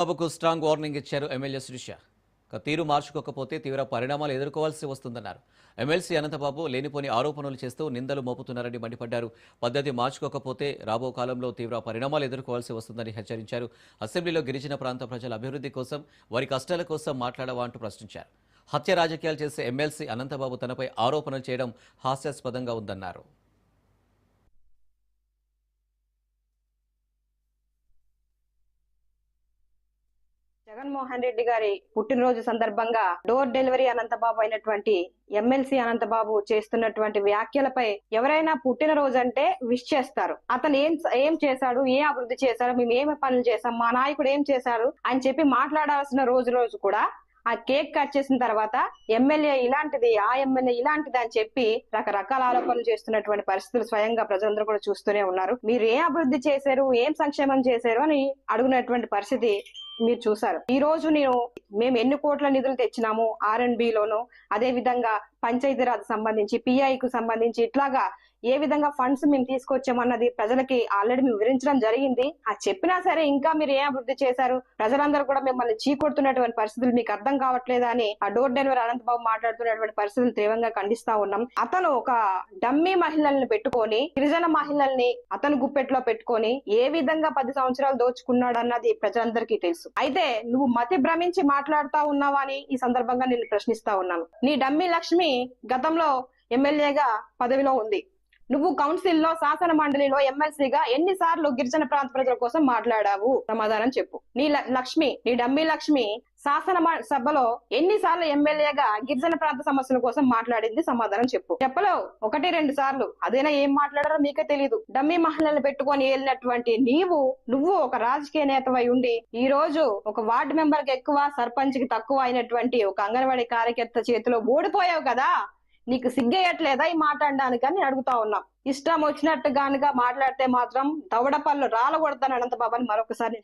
బాబుకు strong warning ఇచ్చారు MLA Sirisha తీరు మార్చుకోకపోతే తీవ్ర పరిణామాలు ఎదుర్కోవాల్సి వస్తుందన్నారు. ఎమ్మెల్సీ అనంతబాబు లేనిపోని ఆరోపణలు చేస్తూ నిందలు మోపుతున్నారని మండిపడ్డారు. పద్ధతి మార్చుకోకపోతే రాబో కాలంలో తీవ్ర పరిణామాలు ఎదుర్కోవాల్సి వస్తుందని హెచ్చరించారు. అసెంబ్లీలో గిరిజన ప్రాంత ప్రజల అభివృద్ధి కోసం వారి కష్టాల కోసం మాట్లాడవా అంటూ ప్రశ్నించారు. హత్య రాజకీయాలు చేసే ఎమ్మెల్సీ అనంతబాబు తనపై ఆరోపణలు చేయడం హాస్యాస్పదంగా ఉందన్నారు. జగన్మోహన్ రెడ్డి గారి పుట్టినరోజు సందర్భంగా డోర్ డెలివరీ అనంతబాబు అయినటువంటి ఎమ్మెల్సీ అనంతబాబు చేస్తున్నటువంటి వ్యాఖ్యలపై ఎవరైనా పుట్టినరోజు అంటే విష్ చేస్తారు. అతను ఏం ఏం చేశాడు? ఏం అభివృద్ధి చేశాడు మేము ఏమి పనులు చేశాం? మా నాయకుడు ఏం చేశాడు అని చెప్పి మాట్లాడాల్సిన రోజు రోజు కూడా ఆ కేక్ కట్ చేసిన తర్వాత ఎమ్మెల్యే ఇలాంటిది ఆ ఎమ్మెల్యే ఇలాంటిది అని చెప్పి రకరకాల ఆలోచనలు చేస్తున్నటువంటి పరిస్థితులు స్వయంగా ప్రజలందరూ కూడా చూస్తూనే ఉన్నారు. మీరు ఏం అభివృద్ధి చేశారు? ఏం సంక్షేమం చేశారు? అని అడుగునటువంటి పరిస్థితి మీరు చూసారు. ఈ రోజు నేను మేము ఎన్ని కోట్ల నిధులు తెచ్చినాము ఆర్ అండ్ లోను అదే విధంగా పంచాయతీరాజ్ సంబంధించి పిఐ కు సంబంధించి ఇట్లాగా ఏ విధంగా ఫండ్స్ మేము తీసుకొచ్చామన్నది ప్రజలకి ఆల్రెడీ మేము వివరించడం జరిగింది. ఆ చెప్పినా సరే ఇంకా మీరు ఏం అభివృద్ధి చేశారు? ప్రజలందరూ కూడా మిమ్మల్ని చీకొడుతున్నటువంటి పరిస్థితులు మీకు అర్థం కావట్లేదా అని ఆ డోర్ డెలివరీ అనంతబాబు మాట్లాడుతున్నటువంటి పరిస్థితులు తీవ్రంగా ఖండిస్తా ఉన్నాం. అతను ఒక డమ్మీ మహిళల్ని పెట్టుకొని గిరిజన మహిళల్ని అతను గుప్పెట్లో పెట్టుకొని ఏ విధంగా పది సంవత్సరాలు దోచుకున్నాడు అన్నది ప్రజలందరికీ తెలుసు. అయితే నువ్వు మతి భ్రమించి మాట్లాడుతా ఉన్నావా అని ఈ సందర్భంగా నేను ప్రశ్నిస్తా ఉన్నాను. నీ డమ్మీ లక్ష్మి గతంలో ఎమ్మెల్యేగా పదవిలో ఉంది. నువ్వు కౌన్సిల్లో శాసన మండలిలో ఎమ్మెల్సీగా ఎన్నిసార్లు గిరిజన ప్రాంత ప్రజల కోసం మాట్లాడావు? సమాధానం చెప్పు. నీ లక్ష్మి నీ డమ్మీ లక్ష్మి శాసన మ- సభలో ఎన్నిసార్లు ఎమ్మెల్యేగా గిరిజన ప్రాంత సమస్యల కోసం మాట్లాడింది? సమాధానం చెప్పు. చెప్పలేవు. ఒకటి రెండు సార్లు. అదేనా ఏం మాట్లాడారో మీకే తెలియదు డమ్మీ మహిళలు పెట్టుకొని వెళ్ళినటువంటి నీవు నువ్వు ఒక రాజకీయ నేతవై ఉండి ఈ రోజు ఒక వార్డు మెంబర్కి ఎక్కువ సర్పంచ్కి తక్కువ అయినటువంటి ఒక అంగన్వాడీ కార్యకర్త చేతిలో ఓడిపోయావు కదా? నీకు సిగ్గేయట్లేదా ఈ మాట్లాడడానికి అని అడుగుతా ఉన్నాం. ఇష్టం వచ్చినట్టు గానుగా మాట్లాడితే మాత్రం దవడ పళ్ళు రాలగొడతాను అనంత బాబాని మరొకసారి